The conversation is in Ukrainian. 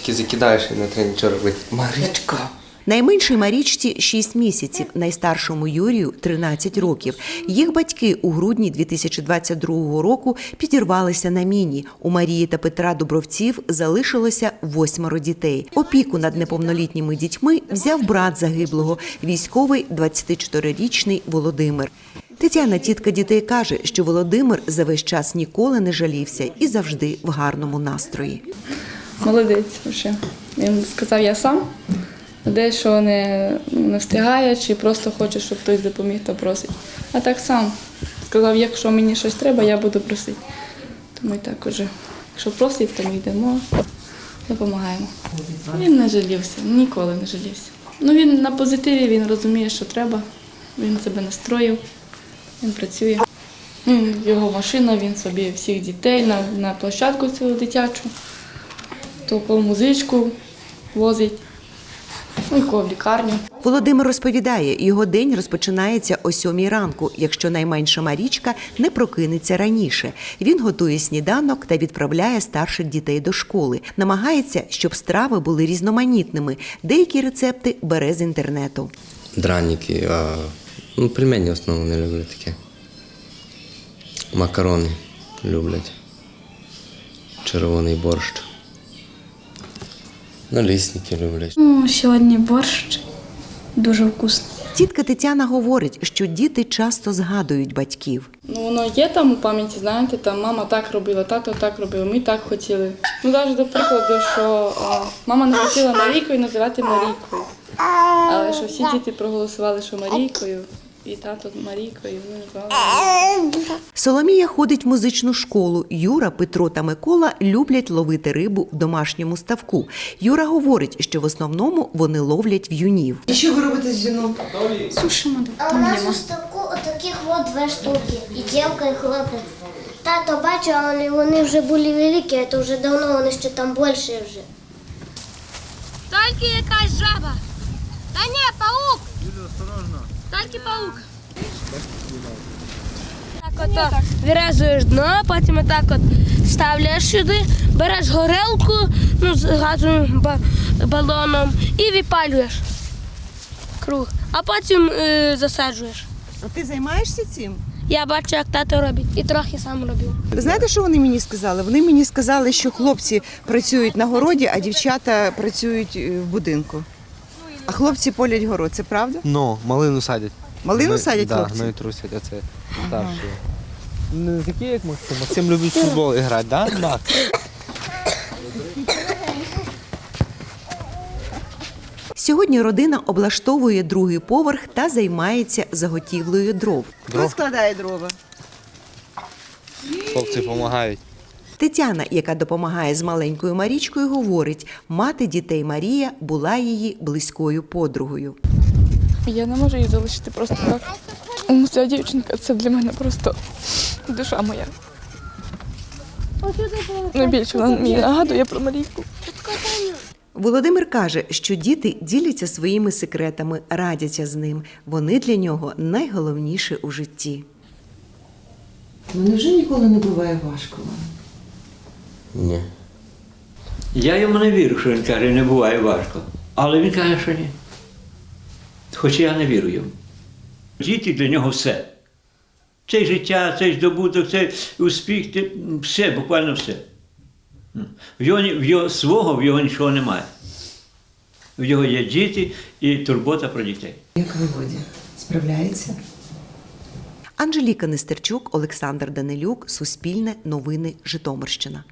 тільки закидаєш і не треба нічого робити. Марічка! Найменшій Марічці 6 місяців, найстаршому Юрію 13 років. Їх батьки у грудні 2022 року підірвалися на міні. У Марії та Петра Дубровців залишилося восьмеро дітей. Опіку над неповнолітніми дітьми взяв брат загиблого, військовий 24-річний Володимир. Тетяна, тітка дітей, каже, що Володимир за весь час ніколи не жалівся і завжди в гарному настрої. Молодець вже. Він сказав, я сам. Дещо не, не встигає, чи просто хоче, щоб хтось допоміг, то просить. А так сам сказав, якщо мені щось треба, я буду просити. Тому і так уже, якщо просить, то ми йдемо, допомагаємо. Він не жалівся, ніколи не жалівся. Ну він на позитиві, він розуміє, що треба. Він себе настроїв, він працює. Його машина, він собі всіх дітей на, на площадку цю дитячу, то по музичку возить, ну і кого в лікарню. Володимир розповідає, його день розпочинається о сьомій ранку, якщо найменша Марічка не прокинеться раніше. Він готує сніданок та відправляє старших дітей до школи. Намагається, щоб страви були різноманітними. Деякі рецепти бере з інтернету. Драніки, а, ну, пельмені в основному не люблю таке. Макарони люблять. Червоний борщ. Налісники люблять. Ну, сьогодні борщ дуже вкусний. Тітка Тетяна говорить, що діти часто згадують батьків. Ну воно є там у пам'яті, знаєте, там мама так робила, тато так робив, ми так хотіли. Ну навіть до прикладу, що а, мама не хотіла Марійкою називати Марійкою. Але що всі діти проголосували, що Марійкою, і тато Марійкою, ну назвали. Соломія ходить в музичну школу. Юра, Петро та Микола люблять ловити рибу в домашньому ставку. Юра говорить, що в основному вони ловлять в'юнів. І що ви робите з жінок? Сушимо А у нас у ставку отаких от дві штуки. І дівка, і хлопець. Тато бачив, але вони вже були великі, а то вже давно вони ще там більше вже. Тільки якась жаба. Та ні, паук. Юлю, осторожно. Тільки паук. Так от вирізуєш дно, потім отак от ставляєш сюди, береш горелку ну, з газовим балоном і випалюєш круг, а потім е, засаджуєш. А ти займаєшся цим? Я бачу, як тато робить, і трохи сам робив. Знаєте, що вони мені сказали? Вони мені сказали, що хлопці працюють на городі, а дівчата працюють е, в будинку. А хлопці полять город, це правда? Ну, малину садять. Малину Ну, садять да, хлопці? Ну і трусять, оце старші. Не такі, як Максим. Максим любить в футбол грати, да? Так. Сьогодні родина облаштовує другий поверх та займається заготівлею дров. Хто складає дрова? Хлопці допомагають. Тетяна, яка допомагає з маленькою Марічкою, говорить, мати дітей Марія була її близькою подругою. Я не можу її залишити просто так. Ця дівчинка це для мене просто душа моя. Найбільше вона мені нагадує про Марійку. Володимир каже, що діти діляться своїми секретами, радяться з ним. Вони для нього найголовніше у житті. Ну невже ніколи не буває важко вам? Ні. Я йому не вірю, що він каже, не буває важко. Але він каже, що ні. Хоча я не вірю йому. Діти для нього все. Це життя, цей здобуток, цей успіх, це все, буквально все. В його, в його свого в його нічого немає. В його є діти і турбота про дітей. Як виводі? Справляється? Анжеліка Нестерчук, Олександр Данилюк, Суспільне, Новини, Житомирщина.